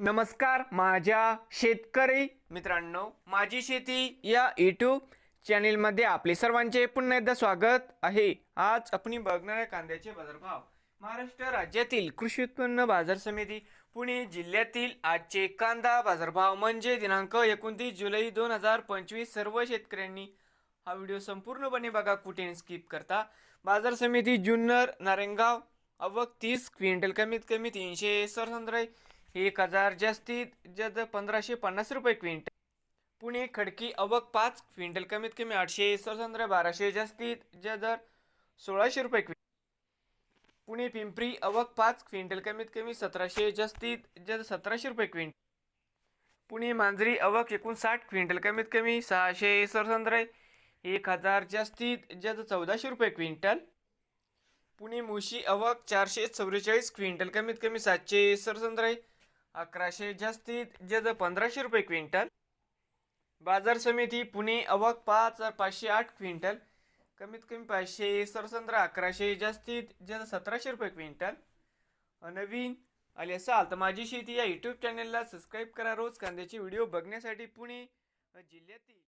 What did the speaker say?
नमस्कार माझ्या शेतकरी मित्रांनो माझी शेती या यूट्यूब चॅनेलमध्ये आपले सर्वांचे पुन्हा एकदा स्वागत आहे. आज आपण बघणार आहे कांद्याचे बाजारभाव. महाराष्ट्र राज्यातील कृषी उत्पन्न बाजार समिती पुणे जिल्ह्यातील आजचे कांदा बाजारभाव म्हणजे दिनांक एकोणतीस जुलै दोन हजार पंचवीस. सर्व शेतकऱ्यांनी हा व्हिडिओ संपूर्णपणे बघा कुठे स्किप करता. बाजार समिती जुन्नर नारेंगाव अवक तीस क्विंटल कमीत कमी तीनशे सरसंद्र एक हजार जास्तीत जद पंधराशे पन्नास रुपये क्विंटल. पुणे खडकी अवक पाच क्विंटल कमीत कमी आठशे सरसंद्र बाराशे जास्तीत जदर सोळाशे रुपये क्विंटल. पुणे पिंपरी अवक पाच क्विंटल कमीत कमी सतराशे जास्तीत जद सतराशे रुपये क्विंटल. पुणे मांजरी अवक एकूण साठ क्विंटल कमीत कमी सहाशे सरसंद्र एक हजार जास्तीत जद चौदाशे रुपये क्विंटल. पुणे मुशी अवक चारशे चौवेचाळीस क्विंटल कमीत कमी सातशे सरसंद्र अकराशे जास्तीत जद पंधराशे रुपये क्विंटल. बाजार समिती पुणे अवक पाच हजार पाचशे आठ क्विंटल. कमीत कमी पाचशे सरसंद्र अकराशे जास्तीत जद सतराशे रुपये क्विंटल. नवीन आले असाल तर माझी शेती या यूट्यूब चॅनलला सबस्क्राईब करा. रोज कांद्याचे व्हिडिओ बघण्यासाठी पुणे जिल्ह्यातील